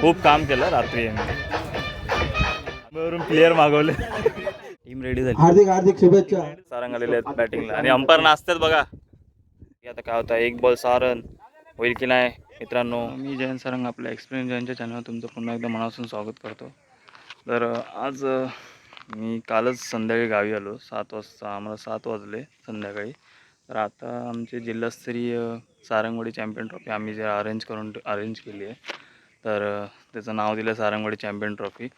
खूप काम केलं रात्री. यांनी वरून प्लेअर मागवले. टीम रेडी झाली. हार्दिक हार्दिक शुभेच्छा. सारंग आलेले आहेत बॅटिंगला आणि अंपायर नाचतात बघा. आता काय होतं? एक बॉल सारंग. होईल की नाही मित्रांनो? मी जयंत सारंग आपल्या एक्सपिरियन्स जयंतच्या चॅनलवर तुमचं पुन्हा एकदा मनापासून स्वागत करतो. तर आज मी कालच संध्याकाळी गावी आलो. सात वाजता आम्हाला सात वाजले संध्याकाळी. तर आता आमची जिल्हास्तरीय सारंगवाडी चॅम्पियन ट्रॉफी आम्ही जे अरेंज करून अरेंज केली आहे. तर त्याचं नाव दिलं सारंगवाडी चॅम्पियन ट्रॉफी.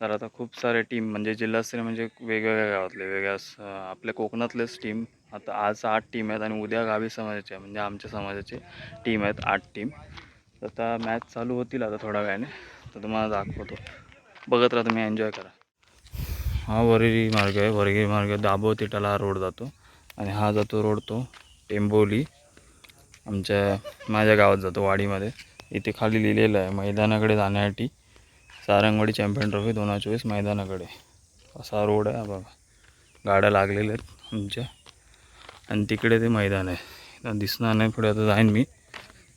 तर आता खूप सारे टीम म्हणजे जिल्हास्तरीय म्हणजे वेगवेगळ्या गावातले वेगळ्या आपल्या कोकणातलेच टीम आता आज आठ टीम आहेत आणि उद्या गावी समाजाचे म्हणजे आमच्या समाजाचे टीम आहेत आठ टीम तर आता मॅच चालू होतील आता थोड्या वेळाने. तर तुम्हाला दाखवतो. बघत राहा तुम्ही एन्जॉय करा. हा वरगी मार्ग आहे. वरगी मार्ग दाबो तिटाला हा रोड जातो. आणि हा जातो रोड तो टेंबोली आमच्या माझ्या गावात जातो वाडीमध्ये. इथे खाली लिहिलेलं आहे मैदानाकडे जाण्यासाठी सारंगवाडी चॅम्पियन ट्रॉफी दोन हजार चोवीस मैदानाकडे. असा रोड आहे बघा. गाड्या लागलेल्या आहेत आमच्या. आणि तिकडे ते मैदान आहे. दिसणार नाही पुढे आता जाईन मी.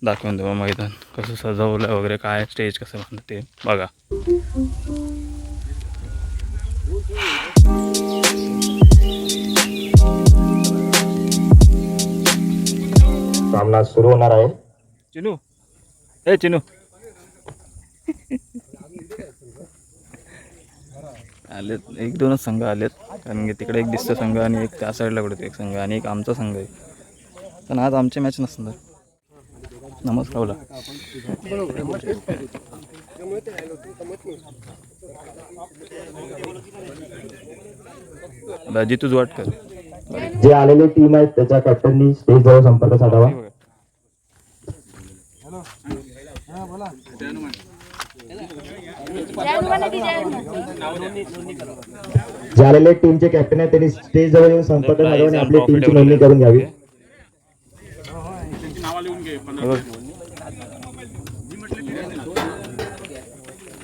दाखवून देऊ मैदान. कसं सजवलं आहे वगैरे काय स्टेज कसं बांधलं ते बघा. सामना सुरू होणार आहे. चिनू. ए चिनू. आलेत एक दोनच संघ आलेत कारण की तिकडे एक दिसतं संघ आणि एक त्या साईडला कुठे एक संघ आणि एक आमचा संघ आहे. पण आज आमची मॅच नसणार. नमस्कार बोला. दाजी तूच वाट कर. जे आलेले टीम आहेत त्याच्या कॅप्टननी स्टेज जवळ संपर्क साधावा. जे आलेले टीमचे कॅप्टन आहेत त्यांनी स्टेज जवळ येऊन संपर्क आणि आपली टीमची नोंदणी करून घ्यावी.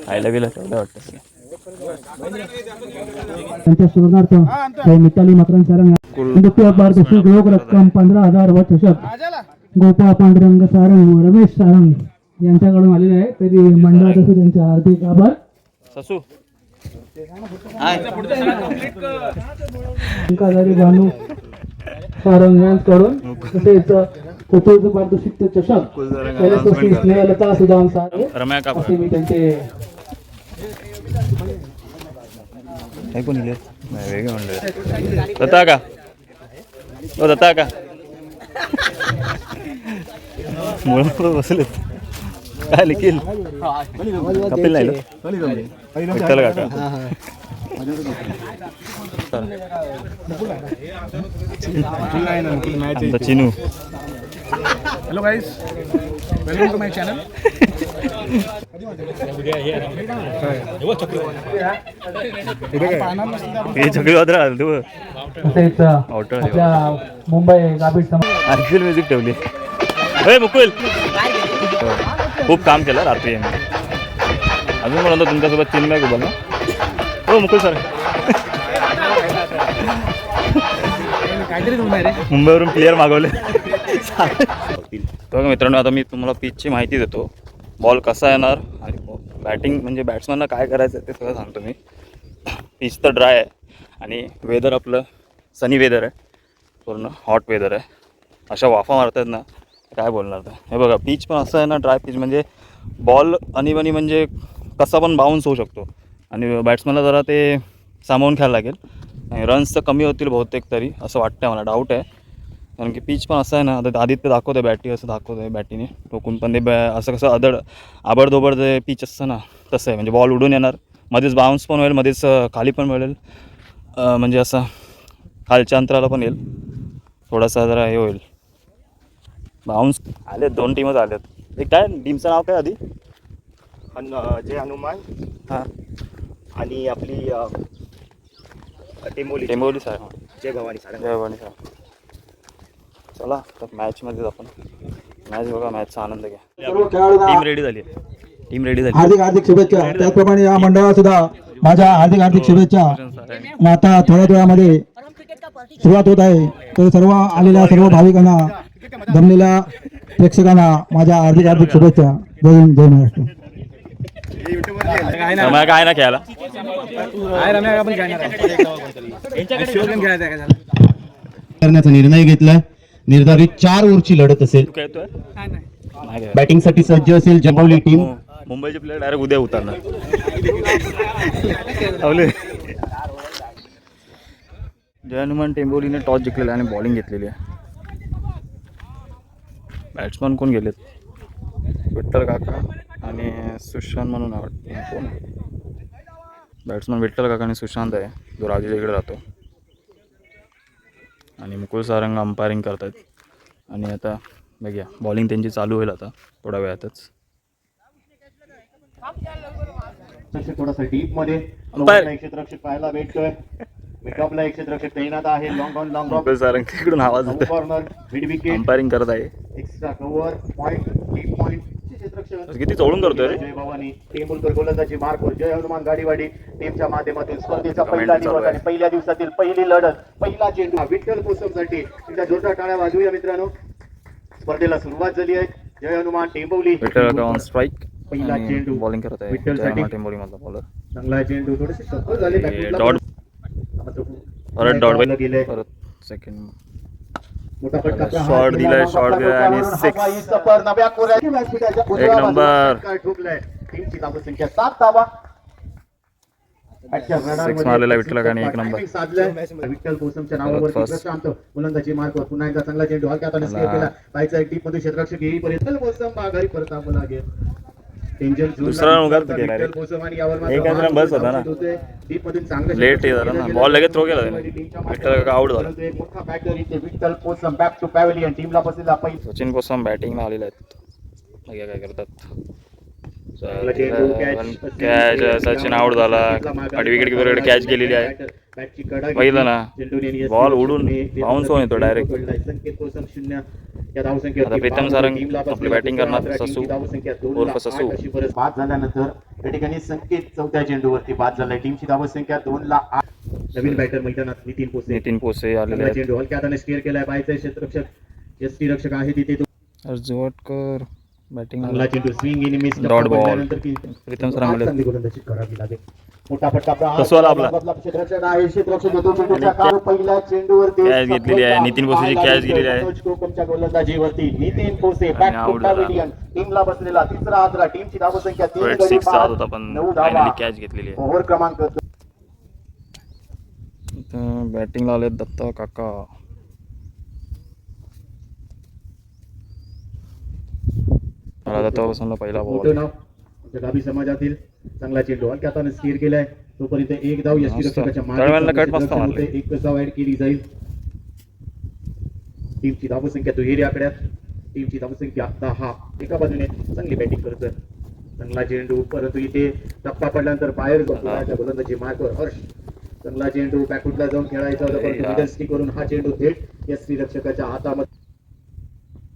आयला वाटतं? त्यांच्या स्मरणार्थ मिताली सारंग रक्कम पंधरा हजार व चषक गोपाळ पांडुरंग सारंग रमेश सारंग. यांच्याकडून आलेले आहे. तरी मंडळातर्फे त्यांचे हार्दिक आभार. ससू. भानू सारंग यांच्याकडून तसेच चतुर्थ पारितोषिक चषक कैलासवासी स्नेहलता सुदाम असे मी त्यांचे हे वेगळे म्हणले. दत्ता का ओ दत्ता का बसलेत. काय लिखील कपिल नाही? विठ्ठल काका. आमचा Chinu. Hello guys, welcome to my channel. हे चक्रीवादळ आलं तू. मुंबई गाभीट समाज म्युझिक ठेवली. मुकुल. खूप काम केलं रात्री. यांनी अजून म्हणतो तुमच्यासोबत चिन्मय गुबल ना हो मुकुल सर मुंबईवरून प्लेअर मागवले. तर मित्रांनो आता मी तुम्हाला पिचची माहिती देतो. बॉल कसा येणार आणि बॅटिंग म्हणजे बॅट्समॅनला काय करायचं ते सगळं सांगतो मी. पिच तर ड्राय आहे आणि वेदर आपलं सनी वेदर आहे. पूर्ण हॉट वेदर आहे. अशा वाफा मारतात ना काय बोलणार तर हे बघा पीच पण असं आहे ना ड्राय पीच म्हणजे बॉल अनिबनी म्हणजे कसा पण बाउन्स होऊ शकतो. आणि बॅट्समॅनला जरा ते सामावून खेळायला लागेल. आणि रन्स तर कमी होतील बहुतेक तरी असं वाटतं आहे मला डाऊट आहे. कारण की पीच पण असं आहे ना आता आदित्य दाखवते बॅटी असं दाखवतं आहे बॅटीने टोकून पण ते बॅ असं कसं अदड आबडधोबड जे पीच असतं ना तसं आहे. म्हणजे बॉल उडून येणार. मध्येच बाउन्स पण होईल मध्येच खाली पण मिळेल. म्हणजे असं खालच्या अंतराला पण येईल. थोडासा जरा हे होईल. बाउन्स आलेत दोन टीमच आलेत एक काय टीमचं नाव काय आधी? हन- जे हनुमान. हां. आणि आपली अ, टेंबोली. टेंबोली सर जय भवानी सारंग जय भवानी सर चला तर मॅचमध्येच आपण. मॅच बघा मॅचचा आनंद घ्या. खेळाडूंना टीम रेडी झाली. टीम रेडी झाली. हार्दिक हार्दिक शुभेच्छा. त्याचप्रमाणे या मंडळाला सुद्धा माझ्या हार्दिक हार्दिक शुभेच्छा. आणि आता थोड्या वेळामध्ये सुरुवात होत आहे. तर सर्व आलेल्या सर्व भाविकांना जमलेल्या प्रेक्षकांना माझ्या हार्दिक हार्दिक शुभेच्छा. जय हिंद जय महाराष्ट्र. काय ना खेळायला. करण्याचा निर्णय घेतलाय. निर्धारित चार ओव्हरची लढत असेल. बॅटिंगसाठी सज्ज असेल जंबवली टीम. मु- मुंबईचे प्लेयर डायरेक्ट उद्या उतरणार. जय हनुमान टेंबोलीने टॉस जिंकलेला आहे आणि बॉलिंग घेतलेली आहे. बॅट्समन कोण गेलेत? विठ्ठल काका आणि सुशांत म्हणून आवडते. कोण बॅट्समन विठ्ठल काका आणि सुशांत आहे. जो राजूच्या इकडे राहतो. आणि मुकुल सारंग अंपायरिंग करतात आणि आता बघूया. बॉलिंग त्यांची चालू होईल आता थोड्या वेळातच. थोडासा डीपमध्ये. क्षेत्ररक्षक पाहायला भेटतोय. मिडऑफला एक क्षेत्ररक्षक तैनात आहे long on long off Sarang तिकडून आवाज येतो कॉर्नर मिड विकेट अंपायरिंग करत आहे. Extra cover point deep point किती चोळून करतोय रे? जय भवानी. टेंबुलकर गोलंदाजी मार्कवर जय हनुमान गाडीवाडी. टीमच्या माध्यमातून स्पर्धेचा पहिला दिवस. आणि पहिल्या दिवसातील पहिली लढत पहिला चेंडू विठ्ठल कोसमसाठी. एकदा जोरदार टाळ्या वाजवूया मित्रांनो. स्पर्धेला सुरुवात झाली आहे. जय हनुमान टेंबवली स्ट्राईक पहिला चेंडू बॉलिंग करत आहे. विठ्ठल टेंबोली मधला बॉलर चांगला चेंडू थोडेसे झाले. परत डॉट गेले. परत सेकंड हात दिलाय, मोठा दिलाय आणि उजव्या एक नंबर. Six मारलेला विठ्ठल काकाने, एक नंबर. विठ्ठल कोसमच्या परत. प्रशांत. मार्कवर पुन्हा एकदा चांगला चेंडू हलक्या हाताने चला. स्केअर केला. पायचा एक टीपमध्ये क्षेत्ररक्षक येईपर्यंत. कोसम माघारी परतावं लागेल Danger zone दुसरा विठ्ठल केला रे. एक मार्क बस होता ना. Late हे झालं ना. Ball लगेच throw केला विठ्ठल out झाला. सचिन कोसम बॅटिंगला आलेले आहेत काय करतात. कॅच सचिन आउट झाला आठ विकेट किपरकडे कॅच गेलेली आहे कडा पहिलं ना. चेंडूने Ball उडून bounce होऊन येतो आता प्रीतम सारंग आपली batting करणार, ससू. उर्फ ससू. बाद झाल्यानंतर या ठिकाणी संकेत चौथ्या चेंडूवरती बाद झालाय टीमची धावसंख्या दोन ला आठ नवीन बॅटर मैदानात नितीन पोसे नितीन पोसे आलेले आहेत चेंडू हलक्या हाताने स्टिअर केलाय बायचा क्षेत्ररक्षक एस रक्षक आहे तिथे तो अर्जवटकर बॅटिंग चांगला चेंडू. Swing in miss Dot ball. Pritam सरांकडे. करावी लागेल. मोठा फटका आपला. आहे. क्षेत्ररक्षक येतो चेंडूचा काळ पहिल्या चेंडूवरती Catch घेतलेली आहे. नितीन पोसेची catch गेलेली आहे. मनोज कोकमच्या गोलंदाजीवरती नितीन out झाला. पॅव्हिलियन टीमला बसलेला. तिसरा आदरा टीमची धावसंख्या तीन गडी सिक्स बाद, होता पण नऊ धावा. फायनली कॅच घेतलेली आहे. ओव्हर क्रमांक बॅटिंगला आले दत्ता काका. मला पहिला मोठं नाव आमच्या गावी समाजातील चांगला चेंडू. हलक्या हाताने स्थिर केलाय तोपर्यंत एक धाव. होते. एक धाव ऍड केली जाईल. टीमची धावसंख्या दुहेरी आकड्यात. टीमची धावसंख्या दहा एका बाजूने चांगली बॅटिंग करतोय. चांगला चेंडू परंतु इथे टप्पा पडल्यानंतर बाहेर पुण्याच्या गोलंदाजी मार्कवर हर्ष. चांगला चेंडू बॅकफुटला जाऊन खेळायचा होता परंतु हा. चेंडू थेट या रक्षकाच्या हातामध्ये पुन्हा एकदा हा लावून तर टाका. straight चेंडू जमिनीलगत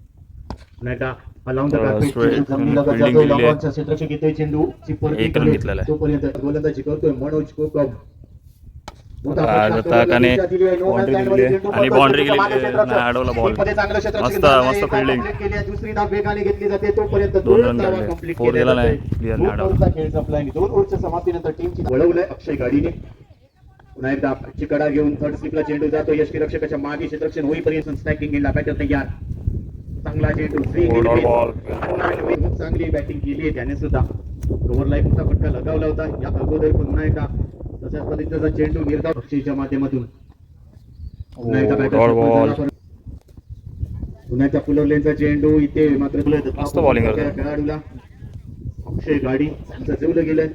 fielding जातोय. केलेली आहे. लॉंगॉनचा क्षेत्ररक्षक येतोय चेंडू? चिप्परती एक कडे. घेतलेला आहे. तोपर्यंत गोलंदाजी करतोय मनोज कोकम. गोलंदाजीचा काकाने दिली. चेंडू आणि गेली. नाही, अडवला मस्त- घेतलं मस्त. दुसरी धाव वेगाने जाते. तोपर्यंत दोन धावा काढले. गेला नाही. नाही अडवला. ओव्हरचा खेळ संपला आणि दोन ओव्हरच्या समाप्तीनंतर टीमची वळवलंय. अक्षय गाडीने. पुन्हा एकदा चिकडा घेऊन थर्ड स्लिपला चेंडू जातो. यशवी रक्षकाच्या मागे क्षेत्ररक्षण होईपर्यंत स्ट्रायकिंग गेला बॅटर तयार. चांगला चेंडू. खूप चांगली बॅटिंग केली आहे. त्याने सुद्धा ओव्हरला एक मोठा फटका लगावला होता. या अगोदर पुन्हा एकदा तशाच पद्धतीचा चेंडू निर्धाव अक्षयच्या माध्यमातून. पुन्हा एकदा परंतु. पुन्हा एकदा पुलरलेनचा चेंडू. इथे मात्र. खेळाडूला अक्षय गाडी सजवलं गेलंय.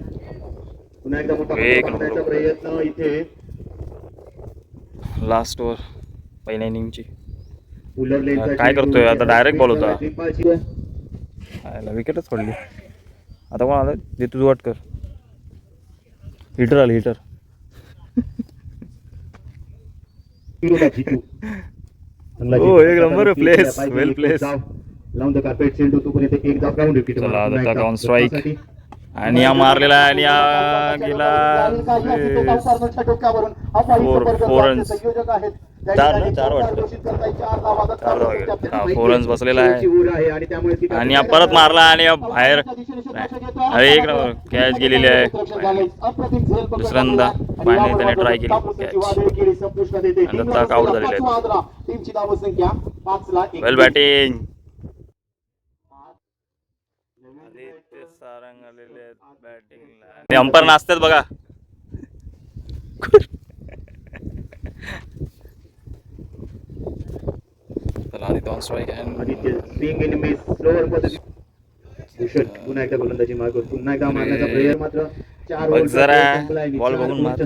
पुन्हा एकदा मोठा एक प्रयत्न इथे. लास्ट ओव्हर पहिल्या इनिंगची काय करतोय? आता direct ball होता. विकेटच पडली आता कोण आलं दे तुझं वाट कर हिटर आलं हिटर हो. एक well एक placed. धाव. लावून द कार्पेट चेंडू तोपर्यंत एक धाव ग्राउंड विकेट चला, मारा. पुन्हा आणि या मारलेला आहे आणि या गेला संयोजक आहेत त्या चार? चार वाटतं. फोर आहे. रन्स बसलेला आहे. आहे आणि हा परत मारला आणि बाहेर अरे एक कॅच गेलेली आहे. दुसऱ्यांदा फायनली त्याने ट्राय केली. कॅच आणि दत्ता आउट झालेले आहेत. एक. वेल बॅटिंग सारंग आलेले आहेत बॅटिंगला अंपर नाचतात बघा पुन्हा एकदा गोलंदाजी मागं पुन्हा एकदा मारण्याचा प्लेयर मात्र चार बघ जरा चार बघून मार.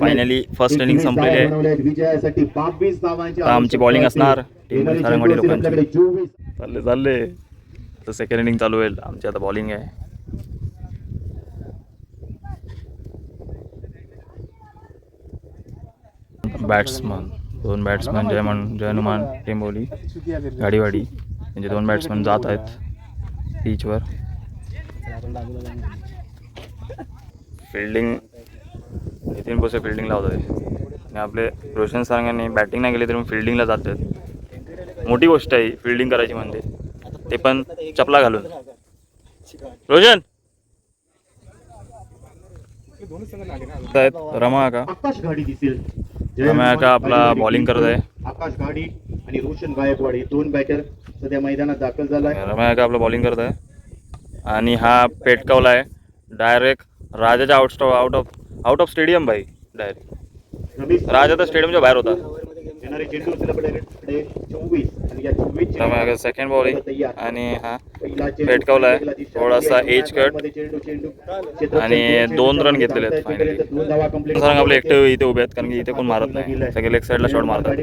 फायनली फर्स्ट इनिंग संपलेली आहे बनवल्या आहेत. विजयासाठी 22 धावांची आता आमची असते. असणार. टीम येणारी सारंगवाडी चेंडू असेल लोकांची. आपल्याकडे 24 चालले चालले आता सेकंड इनिंग चालू होईल. आमची आता बॉलिंग आहे. बॅट्समन दोन बॅट्समन जयमन जयनुमान टेंबोली गाडीवाडी. म्हणजे दोन बॅट्समन जात आहेत पिचवर फिल्डिंग नितीन बोसे फिल्डिंगला होते. आणि आपले रोशन सारंगांनी बॅटिंग नाही केली तरी फिल्डिंगला जात आहेत मोठी गोष्ट आहे फिल्डिंग करायची म्हणजे ते पण चपला घालून. रोशन! आहेत रमा का आकाश गाडी दिसेल. रम्या का आपला bowling करत आहे. आकाश गाडी आणि रोशन गायकवाड हे दोन बॅटर सध्या मैदानात दाखल झालाय. रम्या का आपलं बॉलिंग करत आहे. आणि हा पेटकावला आहे डायरेक्ट राजाच्या out out off out off stadium भाई डायरेक्ट राजा तर स्टेडियमच्या बाहेर होता. येणारे चेंडू असेल आपल्याकडे चोवीस आणि या चोवीस रम्या का सेकंड बॉलिंग आणि हा पेटकावलाय. थोडासा चेंडू क्षेत्रात आणि दोन रन घेतलेले आहेत सांग आपले. एकटे इथे उभे आहेत कारण की इथे कोण मारत नाही. सगळे लेग साईडला शॉट मारतात.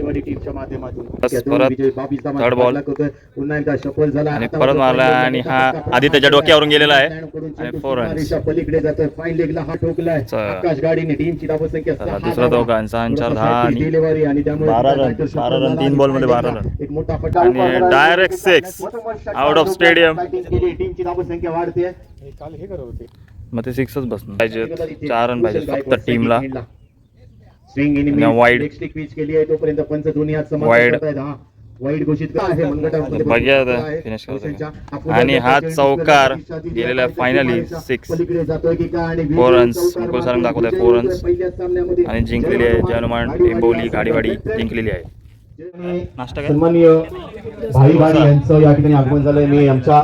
परत सफल झाला. आणि परत मारला आणि हा आधी त्याच्या डोक्यावरून गेलेला आहे. आणि runs. सीमारेषा पलीकडे जातोय फाईन लेगला हा ठोकलाय आकाश गाडीने टीमची धावसंख्या दुसरा धावा. तो का? सहा आणि चार दहा आणि आणि बारा रन. बारा रन, तीन ball मध्ये बारा रन. आणि. Batting केली टीमची धावसंख्या वाढते मग ते सिक्सच बसणार. पाहिजे चार रन पाहिजे फक्त टीमला स्विंग इन हा वाईट घोषित बघूया करतो आणि हा चौकार गेलेला आहे, finally तर six. पलीकडे जातोय की काय आणि Four विजयी runs. चौकार मुकुल दाखवत होतोय runs. पहिल्याच सामन्यामध्ये. आणि जिंकलेली आहे जयनुमान टेंबोली गाडीवाडी जिंकलेली आहे. सन्माननीय भाई गाडी यांचं या ठिकाणी आगमन झालंय. मी आमच्या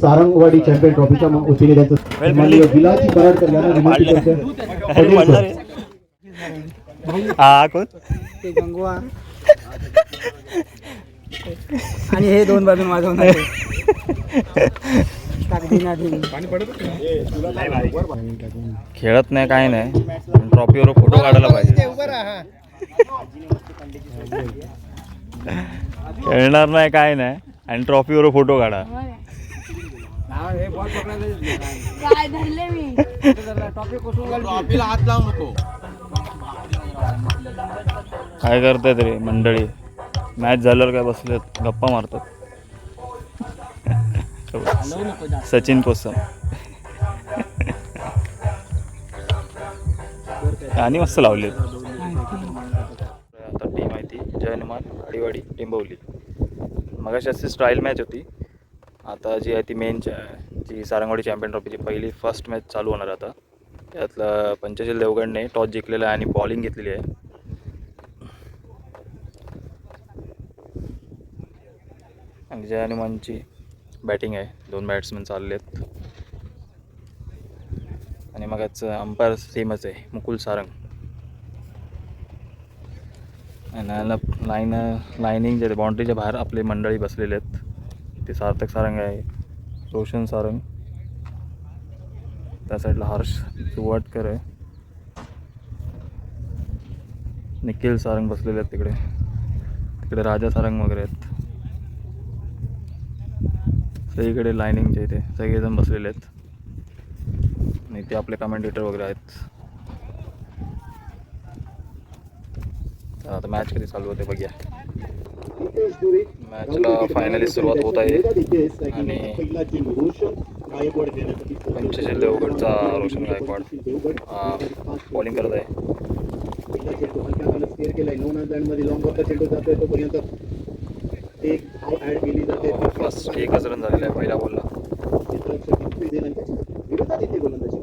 सारंगवाडी चॅम्पियन ट्रॉफीच्या वतीने त्यांचं सन्माननीय कराडकर यांना विनंती करतो. हा कोण? गंगवा. आणि हे दोन बाजून वाजवणार खेळत नाही काही नाही. ट्रॉफीवर फोटो काढायला पाहिजे. खेळणार नाही काय नाही. आणि ट्रॉफीवर फोटो काढा. काय धरले मी? काय करतायत रे मंडळी? मॅच झाल्यावर काय बसले गप्पा मारतात. सचिन कोसम. आणि मस्त लावले आता टीम आहे ती जयनुमान आडीवाडी टिंबवली मगाशी अशी स्टाईल मॅच होती. आता जी आहे ती मेन जी सारंगवाडी चॅम्पियन ट्रॉफीची पहिली फर्स्ट मॅच चालू होणार आता. त्यातलं पंचशील देवगडने टॉस जिंकलेला आहे आणि बॉलिंग घेतलेली आहे. आणि जय हनुमानची बॅटिंग आहे. दोन बॅट्समन चालले आहेत आणि मग अंपायर सेमच आहे मुकुल सारंग. आणि लाईन लाईनिंग जे बाउंड्रीच्या बाहेर आपले मंडळी बसलेले आहेत. ते सार्थक सारंग आहे रोशन सारंग. त्या साईडला हर्ष सुवाटकर आहे. निखिल सारंग बसलेले आहेत तिकडे. तिकडे राजा सारंग वगैरे आहेत. सगळीकडे लायनिंगच्या इथे सगळेजण बसलेले आहेत. आणि ते आपले कमेंटेटर वगैरे आहेत. आता मॅच कधी चालू होते बघूया. मॅचला फायनली सुरुवात होत आहे. आणि पंचशील देवगडचा रोशन गायकवाड बॉलिंग करत आहे. क्लिअर एक ऍड केली जाते फर्स्ट एकच रन झालेला आहे पहिला बॉलला विरोधात गोलंदाजी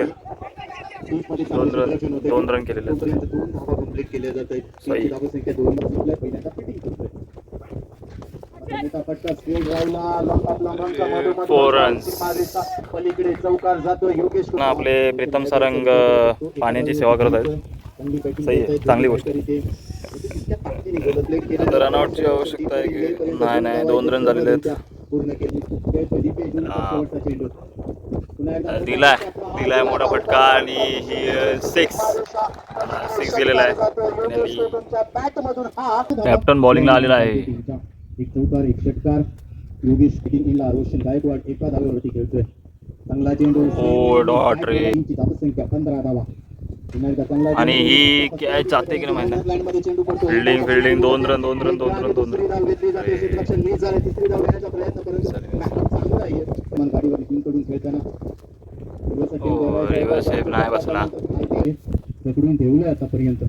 आहे दोन रन दोन रन केलेले दोन धावा कंप्लीट केल्या जात आहेत धावसंख्या दोन पहिल्यांदा फिटिंग करतोय पलीकडे चौकार जातो योगेश आपले प्रीतम सारंग, पाण्याची सेवा करत आहेत. सही आहे. चांगली गोष्ट. तरी ते तितक्या ताकदीने गोलंदाजी केली. आता run-out ची आवश्यकता आहे की- नाही, नाही, दोन run झालेले आहेत. हा. दिलाय दिलाय मोठा फटका आणि ही सिक्स सिक्स गेलेला आहे कॅप्टन बॉलिंगला आलेला आहे एक चौकार एक षटकार योगेश हिटिंग इनला रोशन गायकवाड एका धावेवरती खेळतोय चांगला चेंडू ओ, डॉट रे. धावसंख्या पंधरा धावा आणि चेंडू. ही catch जाते की नाही. Fielding, fielding, दोन run, दोन run, दोन run, दोन attempt नाही बसला. पकडून ठेवलं आतापर्यंत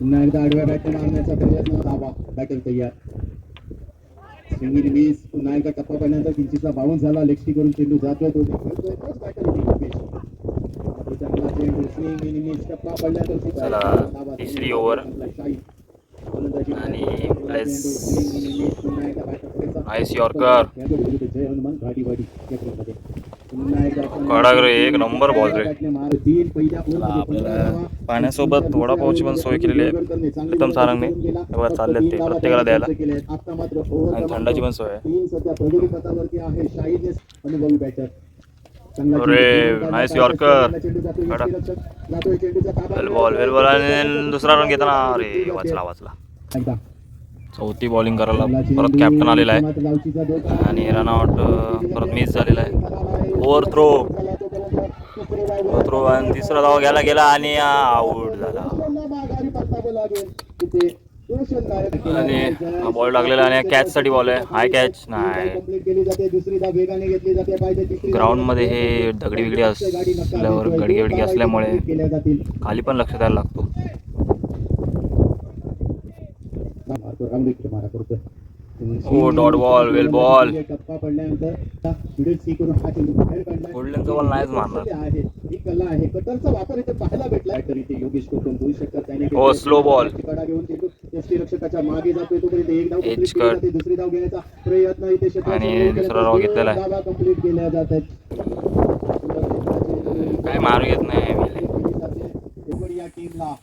पुन्हा एकदा आडव्या बॅटने मारण्याचा प्रयत्न धावा बॅटर तयार मिस पुन्हा एकदा टप्पा किंचितला बाउन्स झाला लेगस्टी करून चेंडू जातोय तो बॅटर चला, तिसरी ओव्हर आणि चांगला plus चेंडू, कडक रे, एक नंबर बॉल रे. आपल्याला पाण्यासोबत वडापावची पण सोय केलेली आहे. प्रथम सारंगने. बघा चालले ते प्रत्येकाला द्यायला. आणि थंडाची पण सोय आहे. अरे, yorker. Well ball well ball आणि दुसरा रन घेताना अरे वाचला वाचला. चौथी बॉलिंग करायला परत कॅप्टन आलेला आहे. आणि रनआउट परत मिस झालेला आहे. ओव्हर थ्रो ओव्हर थ्रो आणि तिसरा धाव गेला गेला आणि आऊट झाला. आणि हा बॉल लागलेला आणि कॅच साठी बॉल आहे. हाय कॅच नाही. ग्राउंडमध्ये हे दगडी बिगडी असल्यावर गडगे बिडगी असल्यामुळे खाली पण लक्ष द्यायला लागतो. ओ डॉट बॉल वेल बॉल हा गोल्डनचा बॉल नाहीच मारणार ही हो, घेण्याचा प्रयत्न इथे क्षेत्राच्या आणि दुसरा धाव केला घेतलेला आहे. जातो. धावा कंप्लीट केल्या जात आहेत काय मारू येत नाही या टीमला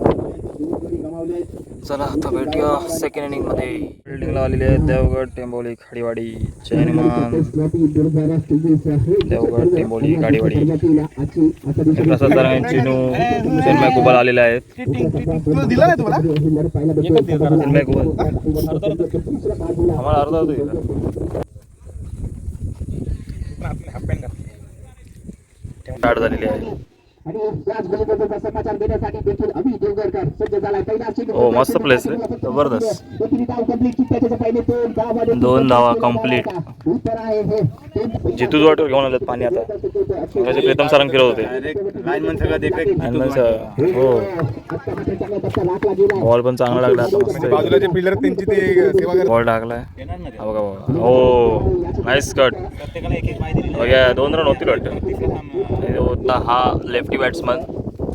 दोन गडी गमावले आहेत. चला आता भेटूया सेकंड इनिंगमध्ये. बिल्डिंगला आलेले आहेत देवगड टेंबोली खाडीवाडी जैनमान देवगड टेंबोली गाडीवाडी प्रसाद चिनू चिन्मय कुबल आलेले आहेत. चिन्मय कुबल आम्हाला अर्धा होतो. स्टार्ट झालेली आहे. हो मस्त प्लेस आहे. जबरदस्त. दोन धावा कंप्लीट जितू वाटर घेऊन आलेत पाणी आता. म्हणजे प्रीतम सारंग फिरत होते. Lineman सगळं- हो. बॉल पण चांगला लागला आता मस्त बाजूला जे पिलर त्यांची ते सेवा बॉल टाकलाय. हा बघा बघा. हो. नाईस कट बघा दोन रन होतील वाटतं. आणि होता हा लेफ्टी बॅट्समन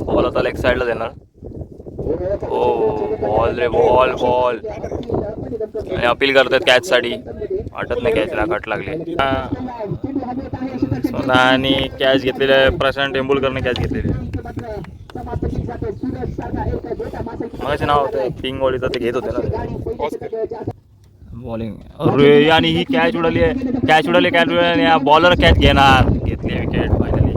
बॉल आता लेग साईडला देणार. हो बॉल रे बॉल बॉल आणि अपील करतात कॅचसाठी वाटत नाही कॅचला कट लागली. आणि कॅच घेतलेली आहे प्रशांत टेंबुलकरने कॅच घेतलेली. आहे माझे नाव होतं किंग वॉलीचं ते घेत होते ना. बॉलिंग अरे आणि ही कॅच उडाली आहे. कॅच उडाली कॅच उडाली आणि बॉलर कॅच घेणार. घेतली विकेट फायनली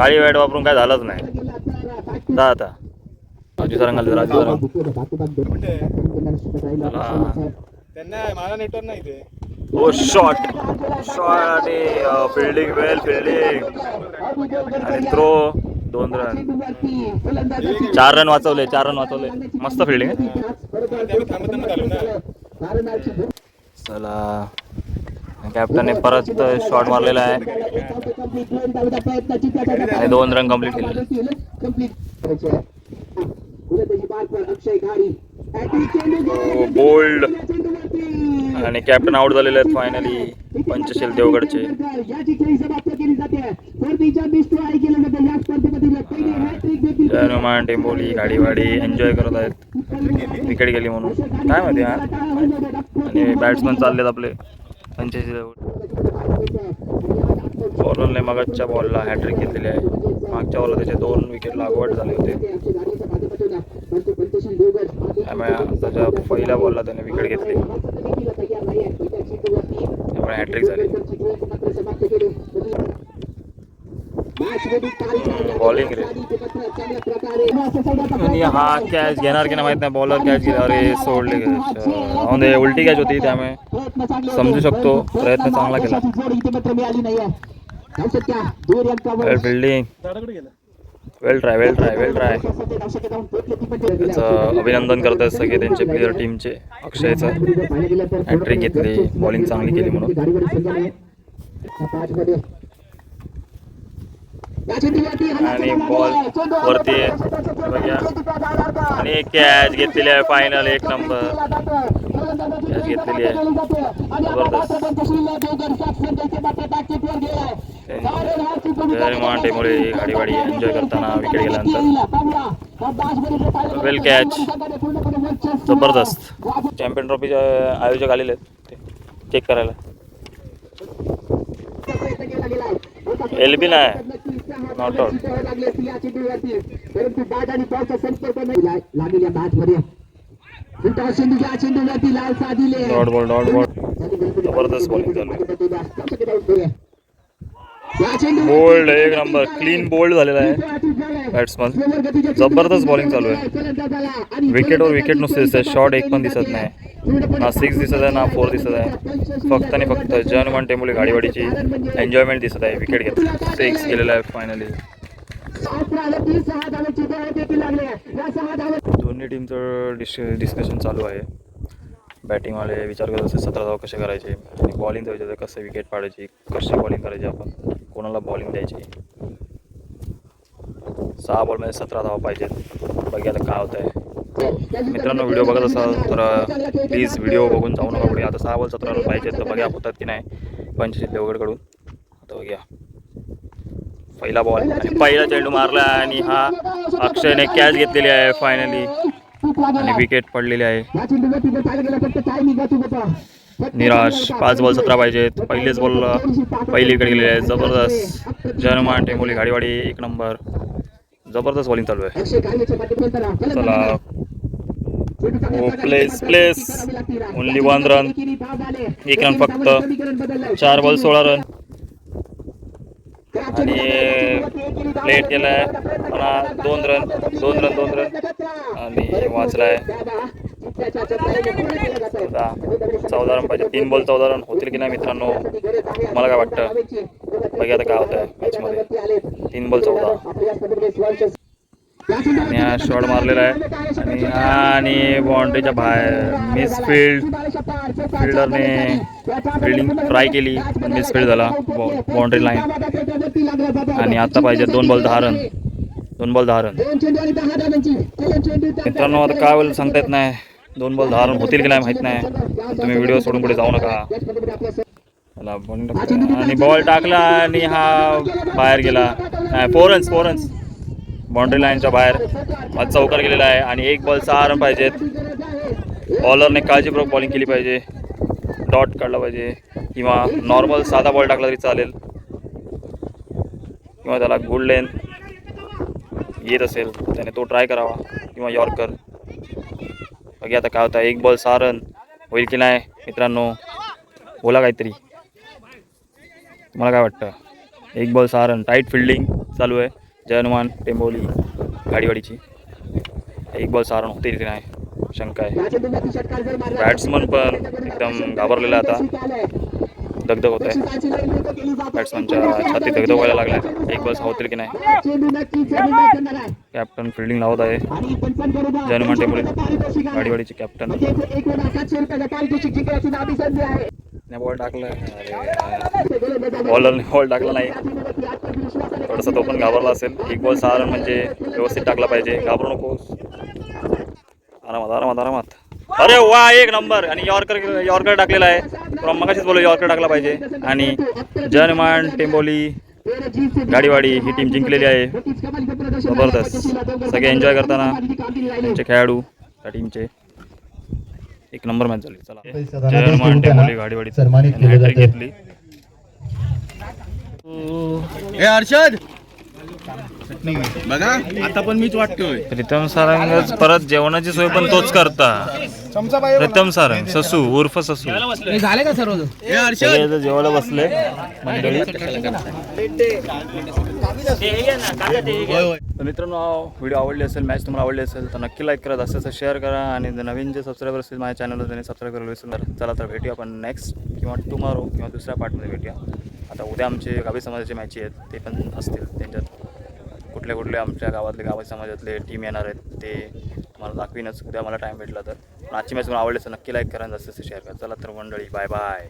काळी वेट वापरून काय झालंच नाही. जा आता. राजू सर राजू सर नाही ओ शॉट शॉट आणि फिल्डिंग वेल फिल्डिंग आणि थ्रो दोन रन चार रन वाचवले चार रन वाचवले. मस्त फिल्डिंग चला. कॅप्टनने परत शॉट मारलेला आहे. आणि दोन रन कंप्लीट केले. बोल्ड आणि कॅप्टन आउट झालेले आहेत फायनली पंचशील देवगडचे. हनुमान टेंबोली गाडीवाडी एन्जॉय करत आहेत. विकेट गेली म्हणून. काय माहिती हा? आणि बॅट्समन चाललेत आपले. पंचशील बॉलरने मगाच्या बॉलला हॅट्रिक घेतलेली आहे. मागच्या बॉलला त्याचे दोन विकेट लागवड झाले होते. त्यामुळे त्याच्या पहिल्या बॉलला त्याने विकेट घेतली. त्यामुळे हॅट्रिक झाली. बॉलिंग रे. आणि हा कॅच घेणार की नाही माहीत नाही. बॉलर कॅच घेणार अरे सोडले. म्हणजे उलटी कॅच होती त्यामुळे. समजू शकतो. प्रयत्न चांगला केला. Well fielding well try well try well try त्याचं अभिनंदन करत आहेत सगळे त्यांचे प्लेअर टीमचे अक्षयचं हॅट्रिक घेतली बॉलिंग चांगली केली म्हणून. आणि बॉल वरती. हे. आणि कॅच घेतलेली आहे फायनल एक नंबर घेतलेली आहे. जबरदस्त. गाडीवाडी एन्जॉय करताना विकेट गेल्यानंतर. वेल कॅच जबरदस्त. चॅम्पियन ट्रॉफीचे आयोजक आलेले आहेत. ते चेक करायला. एल बी नाही. Not out dot ball dot ball जबरदस्त बॉलिंग चालू बोल्ड एक नंबर. क्लीन बोल्ड झालेला आहे बॅट्समन जबरदस्त बॉलिंग चालू आहे. विकेटवर विकेट नुसते दिसत आहे शॉट एक पण दिसत नाही. ना सिक्स दिसत आहे ना फोर दिसत आहे. फक्त आणि फक्त जन वन टेंबुले गाडीवाडीची एन्जॉयमेंट दिसत आहे. विकेट घेत सिक्स गेलेला आहे फायनली दोन्ही टीमचं डिस डिस्कशन चालू आहे. बॅटिंगवाले विचार करत असते सतरा धाव कसे करायचे? आणि बॉलिंगचा विचार कसं कसे विकेट पाडायची? कसे बॉलिंग करायची आपण? कोणाला बॉलिंग द्यायची? सहा बॉलमध्ये सतरा धाव पाहिजेत. बघायला काय होत आहे मित्रांनो व्हिडिओ बघत असाल तर प्लीज व्हिडिओ बघून जाऊ नका पुढे. आता सहा बॉल सतरा रन पाहिजेत तर बघा होतात की नाही. पंचशील देवगडकडून. आता बघूया. पहिला बॉल आणि पहिला चेंडू मारला आणि हा अक्षयने कॅच घेतलेली आहे फायनली आणि विकेट पडलेली आहे. निराश. पाच बॉल सतरा पाहिजेत. पहिलेच बॉल पहिली विकेट गेलेली आहे. जबरदस्त. जनमान टेंगोली गाडीवाडी एक नंबर जबरदस्त बॉलिंग चालू आहे. चला. Place place only one run एक रन फक्त. चार बॉल सोळा रन आणि प्लेट केलाय. पुन्हा दोन रन दोन रन दोन रन आणि वाचलाय. चौदा चौदा रन पाहिजे. तीन बॉल चौदा रन होतील की नाही मित्रांनो? मला काय वाटतं? बघा आता काय होतं आहे मॅचमध्ये तीन बॉल चौदा. आणि हा शॉट मारलेला आहे. आणि हा आणि बाउंड्रीच्या बाहेर मिस फील्ड. फिल्डरने फिल्डिंग ट्राय केली पण मिस फील्ड झाला. बाउंड्री लाईन आणि आता पाहिजे दोन बॉल दहा रन दोन बॉल दहा रन मित्रांनो आता काय बोल सांगता येत नाही. दोन बॉल दहा रन होतील की नाही माहीत नाही. तुम्ही व्हिडिओ सोडून पुढे जाऊ नका. आणि बॉल टाकला आणि हा बाहेर गेला. नाही four runs four runs boundary लाईनच्या बाहेर आज चौकार गेलेला आहे आणि एक बॉल सहा रन पाहिजेत बॉलरने काळजीपूर्वक बॉलिंग केली पाहिजे. डॉट काढला पाहिजे. किंवा नॉर्मल साधा बॉल टाकला तरी चालेल. किंवा त्याला गुड लेन येत असेल त्याने तो ट्राय करावा. किंवा यॉर्कर बघे आता काय होतं एक बॉल सहा रन होईल की नाही मित्रांनो? बोला काहीतरी. तुम्हाला काय वाटतं? एक बॉल सहा रन टाईट फिल्डिंग चालू आहे. जय हनुमान टेंबोली गाडीवाडीची. एक बॉल सहा होते की नाही. शंका आहे. बॅट्समन पण एकदम घाबरलेला आता. दगदग होत आहे बॅट्समनच्या छाती दगदग व्हायला लागल्या. एक बॉल होतील की नाही? कॅप्टन फिल्डिंग लावत आहे. जय हनुमान टेंबोली गाडीवाडीचे कॅप्टन बॉल टाकलं बॉलरने बॉल टाकला नाही. थोडासा तो पण घाबरला असेल. एक बॉल सहा रन म्हणजे व्यवस्थित टाकला पाहिजे. घाबरू नकोस. आरामात आरामात आरामात. अरे वा एक नंबर. आणि यॉर्कर यॉर्कर टाकलेला आहे. तुला मगाशीच बोललो यॉर्कर टाकला पाहिजे. आणि जनमान टेंबोली गाडीवाडी ही टीम जिंकलेली आहे. जबरदस्त. सगळे एन्जॉय करताना. त्यांचे खेळाडू त्या टीमचे एक नंबर मॅच झाली. चला. जयमान टेंबोली गाडीवाडी. Hat trick. घेतली. हे हर्षद! बघा आता पण मीच वाटतोय. प्रीतम सारंगच परत जेवणाची सोय पण तोच करता. प्रीतम सारंग ससू उर्फ ससू. झाले का सर्व? हे हर्षद! सगळे जेवायला बसले मंडळी. तर मित्रांनो व्हिडिओ आवडली असेल मॅच तुम्हाला आवडली असेल तर नक्की लाईक करा जास्त जास्त शेअर करा आणि जर नवीन जे सबस्क्रायबर असतील माझ्या चॅनलला त्यांनी सबस्क्राईब करायला विसरू नका. चला तर भेटूया आपण नेक्स्ट किंवा टुमारो किंवा दुसऱ्या पार्टमध्ये भेटूया. आता उद्या आमचे गावी समाजाचे मॅची आहेत ते पण असतील त्यांच्यात. कुठले कुठले आमच्या गावातले गावात समाजातले टीम येणार आहेत ते तुम्हाला दाखवीनच. उद्या मला टाईम भेटला तर. पण आजची मॅच मला आवडली असेल नक्की लाईक करा जास्त शेअर करा. चला तर मंडळी बाय बाय